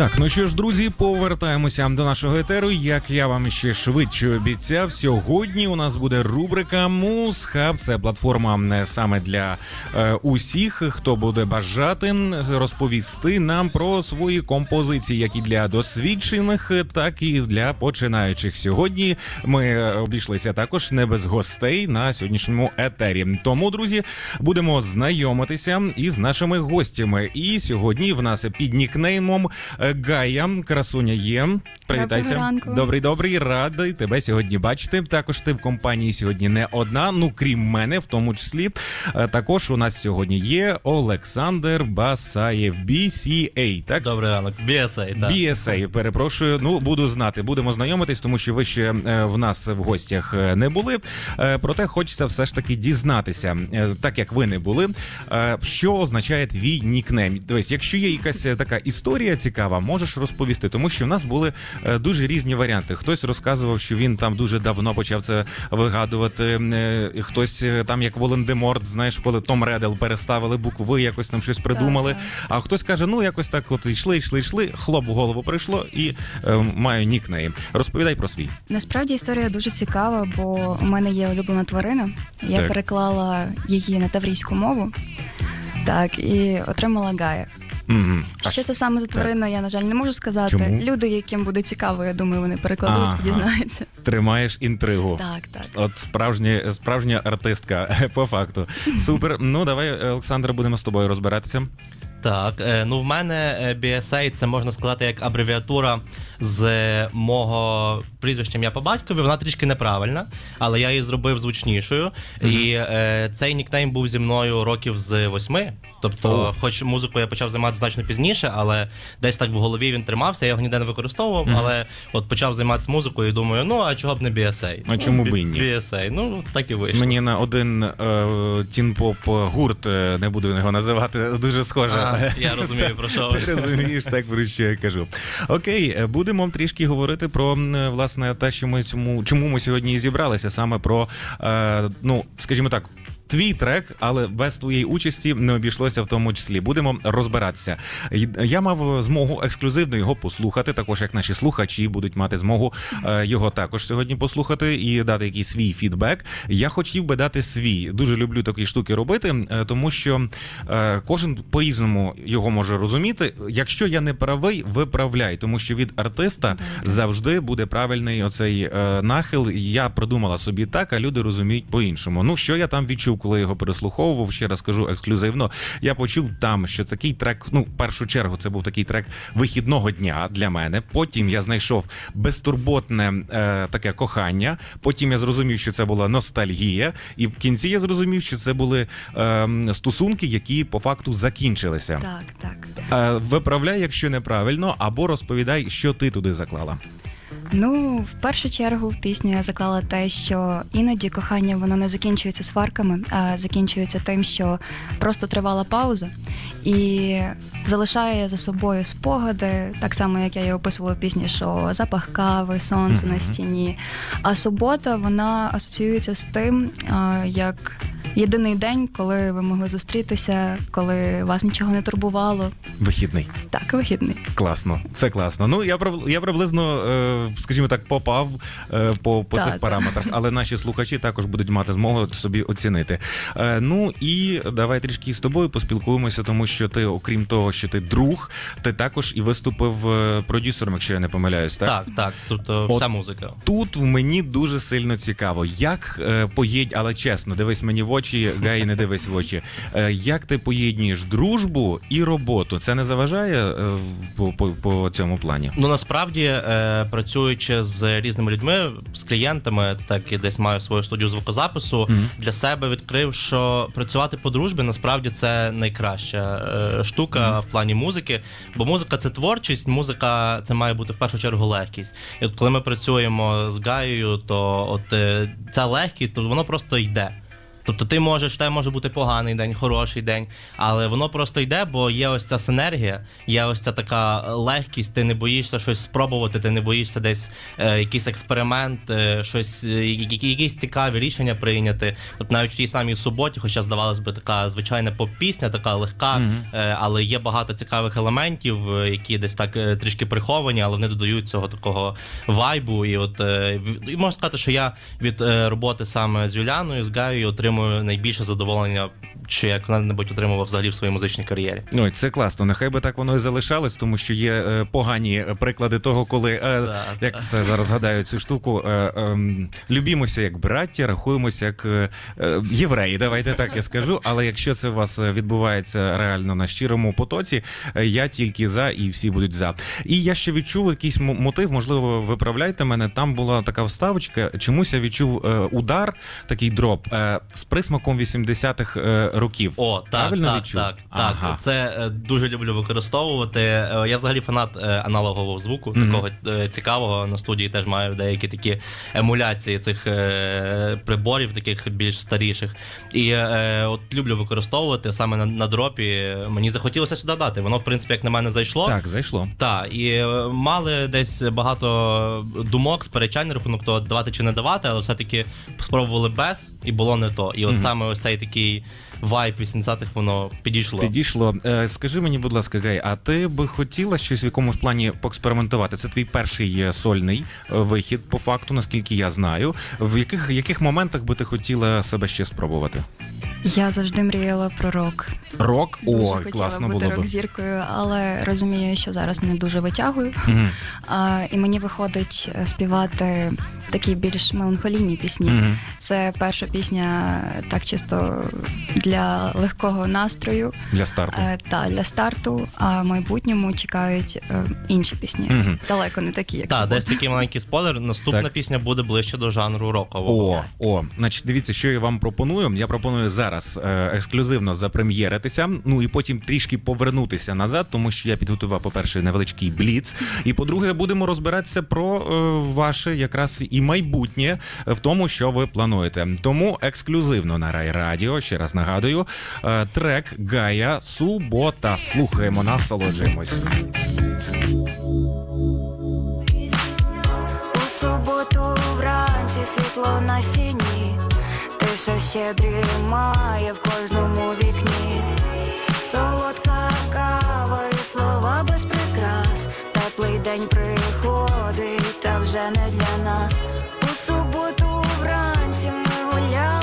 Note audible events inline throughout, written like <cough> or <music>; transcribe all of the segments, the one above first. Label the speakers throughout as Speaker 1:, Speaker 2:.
Speaker 1: Так, ну що ж, друзі, повертаємося до нашого етеру. Як я вам ще швидше обіцяв, сьогодні у нас буде рубрика Музхаб. Це платформа е, саме для е, усіх, хто буде бажати розповісти нам про свої композиції, як і для досвідчених, так і для починаючих. Сьогодні ми е, обійшлися також не без гостей на сьогоднішньому етері. Тому, друзі, будемо знайомитися із нашими гостями. І сьогодні в нас під нікнеймом е, Гая Красуня є. Привітайся.
Speaker 2: Доброго ранку.
Speaker 1: Добрий, добрий, радий тебе сьогодні бачити. Також ти в компанії сьогодні не одна. Ну крім мене, в тому числі. Е, Також у нас сьогодні є Олександр Басаєв, BCA, Так
Speaker 3: Добрий ранок. BSA, так.
Speaker 1: BSA, перепрошую. Ну буду знати, будемо знайомитись, тому що ви ще е, в нас в гостях е, не були. Проте хочеться все ж таки дізнатися, так як ви не були. Що означає твій нікнейм? Дивись, якщо є якась така історія цікава, можеш розповісти, тому що в нас були е, дуже різні варіанти. Хтось розказував, що він там дуже давно почав це вигадувати. е, Хтось е, там як Волан-де-Морт, знаєш, коли Том Редел переставили букви, якось там щось придумали.
Speaker 2: так.
Speaker 1: А хтось каже, ну якось так, от йшли, йшли, йшли, хлоп в голову прийшло і е, маю нікнейм. Розповідай про свій.
Speaker 2: Насправді історія дуже цікава, бо у мене є улюблена тварина. Я
Speaker 1: Так.
Speaker 2: переклала її на таврійську мову. Так, і отримала Гая.
Speaker 1: Угу.
Speaker 2: Що це саме за тварина, я, на жаль, не можу сказати.
Speaker 1: Чому?
Speaker 2: Люди, яким буде цікаво, я думаю, вони перекладуть
Speaker 1: Ага.
Speaker 2: і дізнаються.
Speaker 1: Тримаєш інтригу.
Speaker 2: Так, так.
Speaker 1: От справжня, справжня артистка, <laughs> по факту. Супер. Ну давай, Олександра, будемо з тобою розбиратися.
Speaker 3: Так, е, ну в мене е, BSA це можна сказати як абревіатура з мого прізвища ім'я по батькові. Вона трішки неправильна, але я її зробив звучнішою. І е, цей нікнейм був зі мною років з восьми. Тобто,
Speaker 1: О.
Speaker 3: хоч музикою я почав займатися значно пізніше, але десь так в голові він тримався, я його ніде не використовував.
Speaker 1: Мгм.
Speaker 3: Але от почав займатися музикою і думаю, ну а чого б не BSA?
Speaker 1: А чому б і ні?
Speaker 3: BSA, ну так і вийшло.
Speaker 1: Мені на один е, тін-поп гурт, е, не буду його називати, дуже схоже.
Speaker 3: А, я розумію, про що ви. <laughs>
Speaker 1: Ти розумієш так, про що я кажу. Окей, е, будемо трішки говорити про власне те, що ми цьому чому ми сьогодні і зібралися, саме про е, ну, скажімо так. Твій трек, але без твоєї участі не обійшлося в тому числі. Будемо розбиратися. Я мав змогу ексклюзивно його послухати, також як наші слухачі будуть мати змогу е, його також сьогодні послухати і дати якийсь свій фідбек. Я хотів би дати свій. Дуже люблю такі штуки робити, е, тому що е, кожен по-різному його може розуміти. Якщо я не правий, виправляй, тому що від артиста завжди буде правильний оцей нахил. Я придумала собі так, а люди розуміють по-іншому. Ну що я там відчув, коли його переслуховував? Ще раз кажу ексклюзивно. Я почув там, що такий трек, ну в першу чергу, це був такий трек вихідного дня для мене. Потім я знайшов безтурботне е, таке кохання. Потім я зрозумів, що це була ностальгія, і в кінці я зрозумів, що це були е, стосунки, які по факту закінчилися.
Speaker 2: Так, так.
Speaker 1: Е, Виправляй, якщо неправильно, або розповідай, що ти туди заклала.
Speaker 2: Ну, в першу чергу в пісню я заклала те, що іноді кохання воно не закінчується сварками, а закінчується тим, що просто тривала пауза і залишає за собою спогади, так само як я її описувала в пісні, що запах кави, сонце
Speaker 1: Мгм.
Speaker 2: на стіні. А субота вона асоціюється з тим, як єдиний день, коли ви могли зустрітися, коли вас нічого не турбувало.
Speaker 1: Вихідний.
Speaker 2: Так, вихідний.
Speaker 1: Класно, це класно. Ну я я приблизно, е, скажімо так, попав е, по, по
Speaker 2: Та,
Speaker 1: цих
Speaker 2: та.
Speaker 1: параметрах, але наші слухачі також будуть мати змогу собі оцінити. Е, Ну і давай трішки з тобою поспілкуємося, тому що ти, окрім того, що ти друг, ти також і виступив продюсером, якщо я не помиляюсь, так?
Speaker 3: Так, так, тут е, вся музика.
Speaker 1: Тут мені дуже сильно цікаво, як поєдь, але чесно, дивись мені в очі, Гай, не дивись в очі. Е, як ти поєднуєш дружбу і роботу? Це не заважає е, по, по, по цьому плані?
Speaker 3: Ну насправді, е, працюючи з різними людьми, з клієнтами, так і десь маю свою студію звукозапису,
Speaker 1: Мгм.
Speaker 3: для себе відкрив, що працювати по дружбі насправді це найкраща штука в плані музики. Бо музика це творчість, музика це має бути в першу чергу легкість. І от коли ми працюємо з Гаєю, то от ця легкість, то воно просто йде. Тобто ти можеш, в тебе може бути поганий день, хороший день, але воно просто йде, бо є ось ця синергія, є ось ця така легкість, ти не боїшся щось спробувати, ти не боїшся десь е, якийсь експеримент, е, щось, е, якісь цікаві рішення прийняти. Тобто навіть в тій самій суботі, хоча здавалось би, така звичайна поп-пісня, така легка, е, але є багато цікавих елементів, е, які десь так е, трішки приховані, але вони додають цього такого вайбу. І от е, і можна сказати, що я від е, роботи саме з Юляною, з Гаєю отримую найбільше задоволення, чи як небудь отримував взагалі в своїй музичній кар'єрі.
Speaker 1: Ой, це класно. Нехай би так воно і залишалось, тому що є е, погані е, приклади того, коли е, як це зараз згадаю цю штуку. Е, ем, любімося як браття, рахуємося як е, е, євреї. Давайте так я скажу. Але якщо це у вас е, відбувається реально на щирому потоці, е, я тільки за і всі будуть за. І я ще відчув якийсь мотив, можливо, виправляйте мене. Там була така вставочка. Чомусь я відчув е, удар, такий дроп е, присмаком 80-х е, років.
Speaker 3: О, так,
Speaker 1: Правильно
Speaker 3: так,
Speaker 1: відчув?
Speaker 3: так,
Speaker 1: Ага.
Speaker 3: так. Це е, дуже люблю використовувати. Е, Я взагалі фанат е, аналогового звуку,
Speaker 1: Мгм.
Speaker 3: такого е, цікавого. На студії теж маю деякі такі емуляції цих е, приборів, таких більш старіших. І е, от люблю використовувати саме на, на дропі. Мені захотілося сюди дати. Воно, в принципі, як на мене зайшло.
Speaker 1: Так, зайшло.
Speaker 3: Так, і е, мали десь багато думок, сперечань на рахунок того, давати чи не давати, але все-таки спробували без, і було не то. І от саме ось цей такий вайб 80-х воно підійшло.
Speaker 1: Підійшло. Е, Скажи мені, будь ласка, Гай, а ти би хотіла щось в якомусь плані поекспериментувати? Це твій перший е, сольний е, вихід, по факту, наскільки я знаю. В яких, яких моментах би ти хотіла себе ще спробувати?
Speaker 2: Я завжди мріяла про рок.
Speaker 1: Рок?
Speaker 2: Дуже
Speaker 1: Ой,
Speaker 2: хотіла
Speaker 1: класно
Speaker 2: бути
Speaker 1: було
Speaker 2: рок-зіркою, але розумію, що зараз не дуже витягую.
Speaker 1: Мгм.
Speaker 2: А, і мені виходить співати такі більш меланхолійні пісні.
Speaker 1: Мгм.
Speaker 2: Це перша пісня так чисто для легкого настрою
Speaker 1: Для старту.
Speaker 2: е, та для старту. А в майбутньому чекають е, інші пісні.
Speaker 1: Мгм.
Speaker 2: Далеко не такі, як
Speaker 3: Так, десь такий маленький спойлер. Наступна
Speaker 1: Так.
Speaker 3: пісня буде ближче до жанру рокового.
Speaker 1: О, о, значить, дивіться, що я вам пропоную. Я пропоную зараз е, ексклюзивно запрем'єритися, ну і потім трішки повернутися назад, тому що я підготував, по-перше, невеличкий бліц. І по-друге, будемо розбиратися про е, ваше якраз і майбутнє в тому, що ви плануєте. Тому ексклюзивно на Рай Радіо, ще раз нагадую, е, трек Гая Субота. Слухаємо, насолоджуємось.
Speaker 4: У суботу вранці світло на стіні, тиша ще дрімає в кожному вікні, солодка кава і слова без прикрас, теплий день приходить, та вже не для нас. У суботу вранці ми гуляли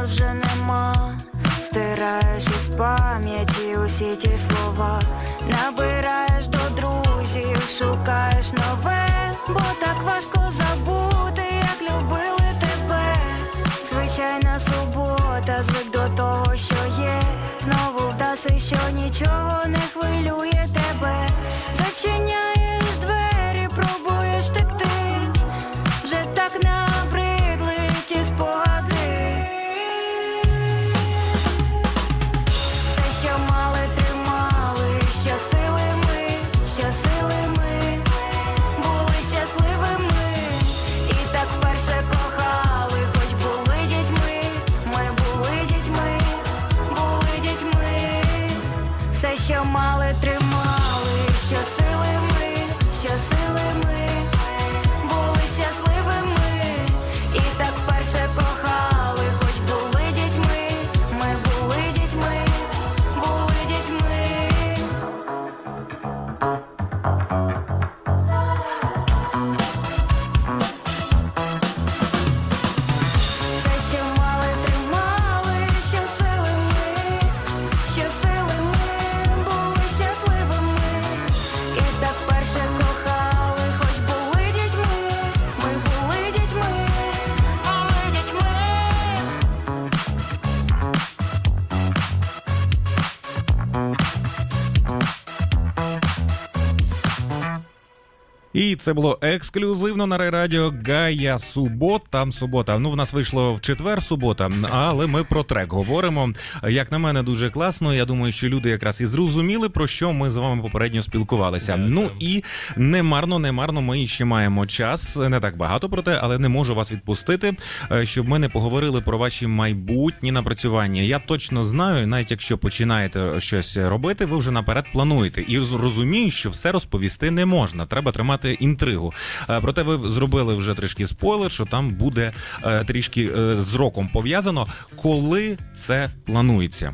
Speaker 4: нас вже нема. Стираєш із пам'яті усі ті слова, набираєш до друзів, шукаєш нове, бо так важко забути, як любили тебе. Звичайна субота, звик до того, що є. Знову вдаси, що нічого не хвилює тебе. Зачиняєш що мали, тримали, щасили
Speaker 1: це було ексклюзивно на райрадіо Гая Субота. Субота. Ну, в нас вийшло в четвер субота, але ми про трек говоримо. Як на мене, дуже класно. Я думаю, що люди якраз і зрозуміли, про що ми з вами попередньо спілкувалися.
Speaker 3: Дякую.
Speaker 1: Ну і немарно, немарно, ми ще маємо час. Не так багато проте, але не можу вас відпустити, е, щоб ми не поговорили про ваші майбутні напрацювання. Я точно знаю, навіть якщо починаєте щось робити, ви вже наперед плануєте і розумію, що все розповісти не можна. Треба тримати інтригу. Е, Проте ви зробили вже трішки спойлер, що там буде е, трішки е, з роком пов'язано, коли це планується.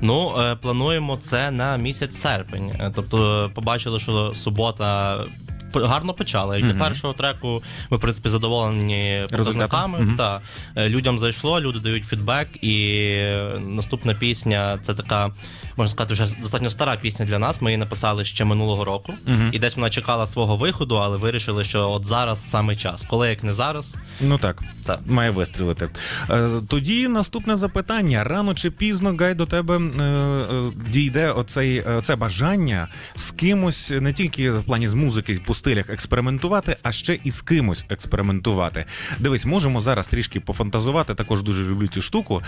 Speaker 3: Ну, плануємо це на місяць серпень. Тобто, побачили, що субота. Гарно почала. Як для першого треку ми, в принципі, задоволені показниками. Та Е, людям зайшло, люди дають фідбек, і наступна пісня це така, можна сказати, вже достатньо стара пісня для нас. Ми її написали ще минулого року. І десь вона чекала свого виходу, але вирішили, що от зараз саме час. Коли як не зараз,
Speaker 1: Ну так,
Speaker 3: так.
Speaker 1: має вистрілити. Е, Тоді наступне запитання: рано чи пізно Гай до тебе е, дійде оцей це бажання з кимось не тільки в плані з музики стилях експериментувати, а ще і з кимось експериментувати. Дивись, можемо зараз трішки пофантазувати. Також дуже люблю цю штуку.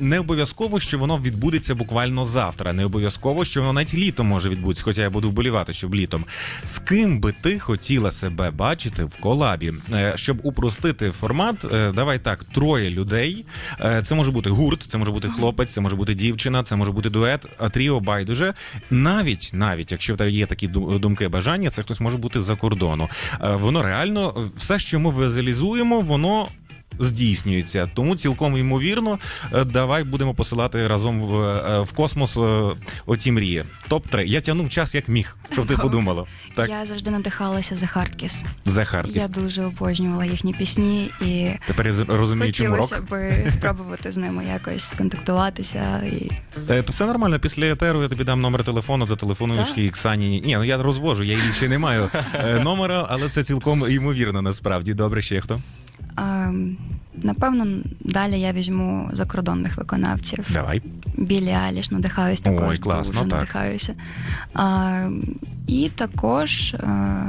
Speaker 1: Не, обов'язково, що воно відбудеться буквально завтра. Не обов'язково, що воно навіть літом може відбутися, хоча я буду вболівати, щоб літом. З ким би ти хотіла себе бачити в колабі? Е, Щоб упростити формат, е, давай так, троє людей. Е, Це може бути гурт, це може бути хлопець, це може бути дівчина, це може бути дует, а тріо байдуже. Навіть навіть якщо в тебе є такі думки, бажання, це хтось може бути з-за кордону. Е, Воно реально е, все, що ми візуалізуємо, воно. Здійснюється, тому цілком ймовірно, е, давай будемо посилати разом в, е, в космос е, оті мрії. Топ 3 Я тягнув час як міг, щоб ти <laughs> подумала. Так,
Speaker 2: Я завжди надихалася за Hardkiss.
Speaker 1: The Hardest.
Speaker 2: Я дуже обожнювала їхні пісні і
Speaker 1: Тепер я розумію, чому рок.
Speaker 2: хотілося би <laughs> спробувати з ними якось сконтактуватися. І
Speaker 1: То все нормально. Після етеру я тобі дам номер телефону, зателефонуєш і Ксані. Ні, ну я розвожу, я її ще не маю номера, але це цілком ймовірно насправді. Добре, ще хто?
Speaker 2: А, напевно, далі я візьму закордонних виконавців.
Speaker 1: Давай.
Speaker 2: Білі Аліш надихаюсь також.
Speaker 1: Ой, класно,
Speaker 2: дуже
Speaker 1: так.
Speaker 2: надихаюся. А, і також а,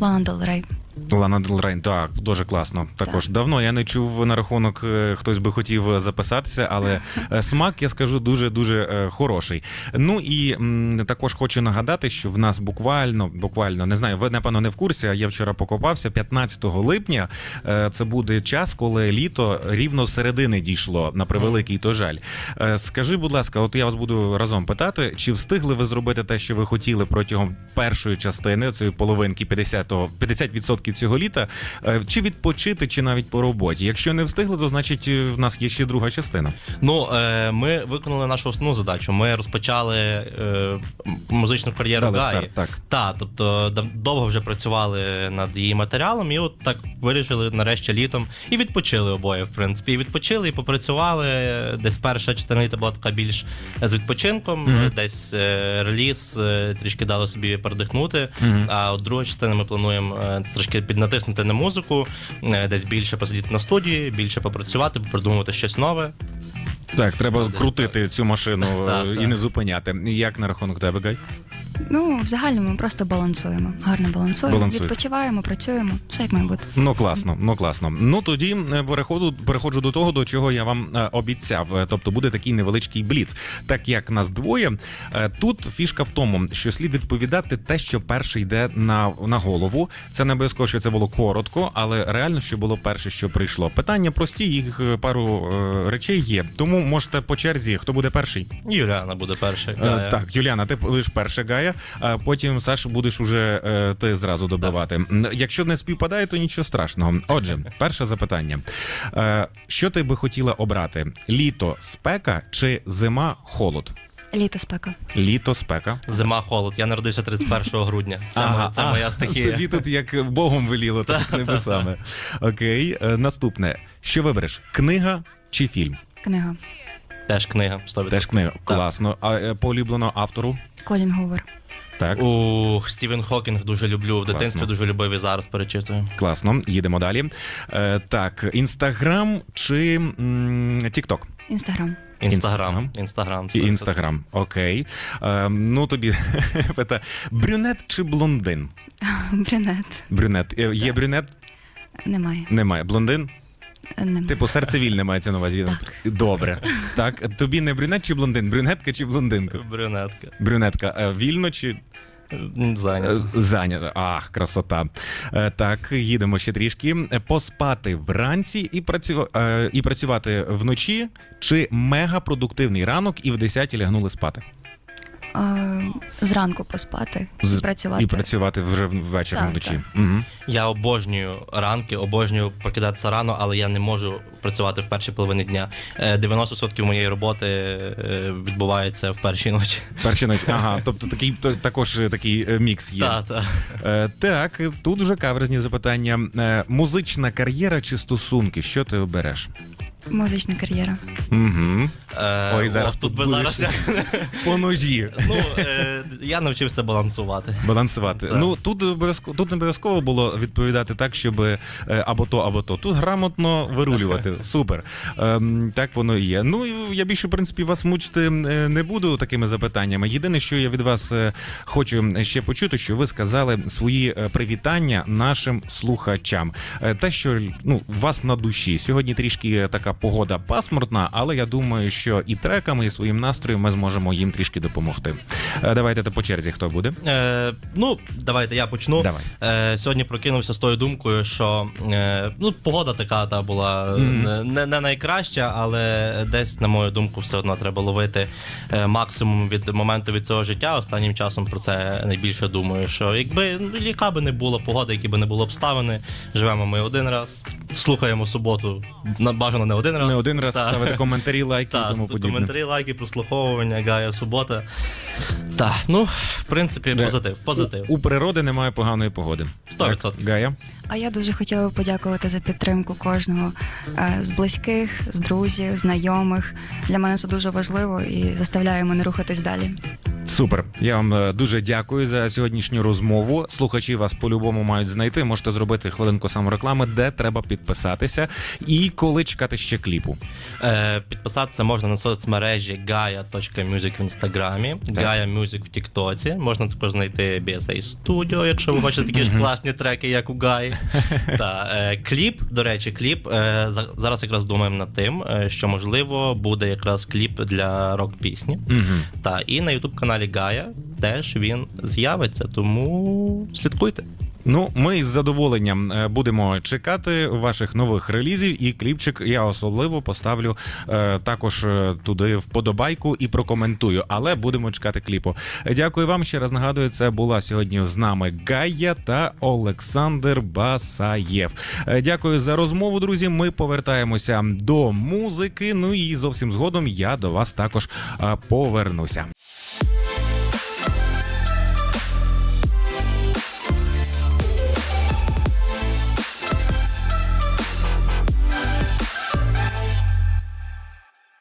Speaker 2: Лана Дел Рей.
Speaker 1: Лана Дел Рей, так, дуже класно. Також
Speaker 2: Так.
Speaker 1: давно я не чув на рахунок, е, хтось би хотів записатися, але е, <laughs> смак, я скажу, дуже дуже е, хороший. Ну і м, також хочу нагадати, що в нас буквально, буквально не знаю, ви напевно не в курсі. А я вчора покопався. 15 липня е, це буде час, коли літо рівно середини дійшло на превеликий то жаль. Е, Скажи, будь ласка, от я вас буду разом питати, чи встигли ви зробити те, що ви хотіли протягом першої частини цієї половинки 50-го, 50% цього літа, е, чи відпочити, чи навіть по роботі? Якщо не встигли, то значить е, в нас є ще друга частина.
Speaker 3: Ну, е, ми виконали нашу основну задачу. Ми розпочали музичну кар'єру
Speaker 1: Дали
Speaker 3: Гаї.
Speaker 1: старт, так.
Speaker 3: Так, тобто довго вже працювали над її матеріалом, і от так вирішили нарешті літом і відпочили обоє, в принципі. І відпочили, і попрацювали. Десь перша частина літа була така більш з відпочинком,
Speaker 1: Мгм.
Speaker 3: десь е, реліз, трішки дали собі передихнути.
Speaker 1: Мгм.
Speaker 3: А от друга частина ми плануємо е, трошки піднатиснути на музику, е, десь більше посидіти на студії, більше попрацювати, придумувати щось нове.
Speaker 1: Так, треба
Speaker 3: Десь
Speaker 1: крутити цю машину <laughs> е,
Speaker 3: Так,
Speaker 1: і
Speaker 3: так.
Speaker 1: не зупиняти. Як на рахунок тебе, Гай?
Speaker 2: Ну, взагалі ми просто балансуємо. Гарно балансуємо,
Speaker 1: Балансуєте.
Speaker 2: відпочиваємо, працюємо. Все як має бути.
Speaker 1: Ну класно, ну класно. Ну тоді е, переходу переходжу до того, до чого я вам е, обіцяв. Е, Тобто буде такий невеличкий бліц. Так як нас двоє, е, тут фішка в тому, що слід відповідати те, що перше йде на, на голову. Це не обов'язково, що це було коротко, але реально, що було перше, що прийшло. Питання прості, їх е, пару е, речей є. Тому можете по черзі, хто буде перший.
Speaker 3: Юліана буде перша.
Speaker 1: Е,
Speaker 3: Гая.
Speaker 1: Так, Юліана, ти будеш перша Гая, а потім Саш будеш уже е, ти зразу добивати. Якщо не співпадає, то нічого страшного. Отже, перше запитання: Е, що ти би хотіла обрати? Літо спека чи зима холод?
Speaker 2: Літо спека.
Speaker 1: Літо спека.
Speaker 3: Зима холод. Я народився 31 грудня. Це,
Speaker 1: Ага,
Speaker 3: моя, це
Speaker 1: а,
Speaker 3: моя стихія.
Speaker 1: Тобі тут як Богом веліло, так небесами. Окей, наступне. Що вибереш? Книга чи фільм?
Speaker 2: Книга.
Speaker 3: Теж книга. 100%.
Speaker 1: Теж книга. Класно. А е, по улюбленому автору?
Speaker 2: Колін Гувер.
Speaker 1: Так.
Speaker 3: Ух, Стівен Хокінг дуже люблю. В дитинстві
Speaker 1: Класно.
Speaker 3: дуже любив і зараз перечитую.
Speaker 1: Класно, їдемо далі. Е, так, інстаграм чи м, Тікток?
Speaker 2: Інстаграм.
Speaker 3: Інстаграм. Інстаграм.
Speaker 1: І Інстаграм. Окей. Е, ну тобі <laughs> пита брюнет чи блондин? <laughs>
Speaker 2: Брюнет.
Speaker 1: Брюнет. Е, Є брюнет?
Speaker 2: Немає.
Speaker 1: Немає. Блондин?
Speaker 2: Немає.
Speaker 1: Типу, серце вільне мається на увазі. Добре. Так, тобі не брюнет чи блондин? Брюнетка чи блондинка?
Speaker 3: Брюнетка.
Speaker 1: Брюнетка. Е, Вільно чи
Speaker 3: Зайнято.
Speaker 1: Е, Зайнята. Ах, красота. Е, Так, їдемо ще трішки. Е, Поспати вранці і, працю... е, і працювати вночі, чи мегапродуктивний ранок і в 10 лягнули спати?
Speaker 2: Е, зранку поспати
Speaker 1: З-
Speaker 2: і працювати.
Speaker 1: І працювати вже ввечері
Speaker 2: Так,
Speaker 1: вночі.
Speaker 2: так.
Speaker 1: Угу.
Speaker 3: Я обожнюю ранки, обожнюю прокидатися рано, але я не можу працювати в першій половині дня. Е, 90% моєї роботи е, відбувається в першій ночі.
Speaker 1: Перші ночі. Ага, тобто такий то- також е, такий е, мікс є.
Speaker 3: Та, та.
Speaker 1: Е, так, тут вже каверзні запитання. Е, музична кар'єра чи стосунки? Що ти обереш?
Speaker 2: Музична кар'єра.
Speaker 1: Угу.
Speaker 3: Е,
Speaker 1: Ой, зараз
Speaker 3: о, тут би
Speaker 1: будеш.
Speaker 3: зараз я, <laughs>
Speaker 1: По ножі.
Speaker 3: ну, е, я навчився балансувати.
Speaker 1: Балансувати.
Speaker 3: Так.
Speaker 1: Ну тут обов'язково тут не обов'язково було відповідати так, щоб е, або то, або то. Тут грамотно вирулювати. <laughs> Супер. Ем, так воно і є. Ну і я більше в принципі вас мучити е, не буду такими запитаннями. Єдине, що я від вас е, хочу ще почути, що ви сказали свої е, привітання нашим слухачам. Е, Те, що ну у вас на душі сьогодні трішки така погода пасмурна, але я думаю, що і треками, і своїм настроєм ми зможемо їм трішки допомогти. Е, Давайте по черзі, хто буде.
Speaker 3: Е, ну, давайте я почну.
Speaker 1: Давай.
Speaker 3: Е, сьогодні прокинувся з тою думкою, що е, ну, погода така та була
Speaker 1: Мгм.
Speaker 3: не, не найкраща, але десь, на мою думку, все одно треба ловити е, максимум від моменту від цього життя. Останнім часом про це найбільше думаю. Що якби ну, яка би не була погода, які би не було обставини, живемо ми один раз, слухаємо суботу, бажано не один раз.
Speaker 1: Не один раз
Speaker 3: Та.
Speaker 1: ставити коментарі, лайки і тому подібне.
Speaker 3: коментарі, лайки, прослуховування, Гая субота. Так, ну, в принципі, позитив. позитив.
Speaker 1: У, У природи немає поганої погоди.
Speaker 3: 100%.
Speaker 1: Так, Гая.
Speaker 2: А я дуже хотіла б подякувати за підтримку кожного е, з близьких, з друзів, знайомих. Для мене це дуже важливо і заставляє мене рухатись далі.
Speaker 1: Супер. Я вам е, дуже дякую за сьогоднішню розмову. Слухачі вас по-любому мають знайти. Можете зробити хвилинку самореклами, де треба підписатися, і коли чекати ще кліпу.
Speaker 3: Е, підписатися можна на соцмережі gaia.music в інстаграмі, Gaia Music в Тіктоці. Можна також знайти BSA Studio, якщо ви хочете такі ж класні треки, як у Гаї. <laughs> Та е, кліп, до речі, кліп. Е, зараз якраз думаємо над тим, е, що можливо буде якраз кліп для рок-пісні. Та і на Ютуб каналі Гая теж він з'явиться, тому слідкуйте.
Speaker 1: Ну, ми з задоволенням е, будемо чекати ваших нових релізів, і кліпчик я особливо поставлю е, також е, туди вподобайку і прокоментую. Але будемо чекати кліпу. Дякую вам ще раз. Нагадую, це була сьогодні з нами Гая та Олександр Басаєв. Е, Дякую за розмову, друзі. Ми повертаємося до музики. Ну і зовсім згодом я до вас також повернуся.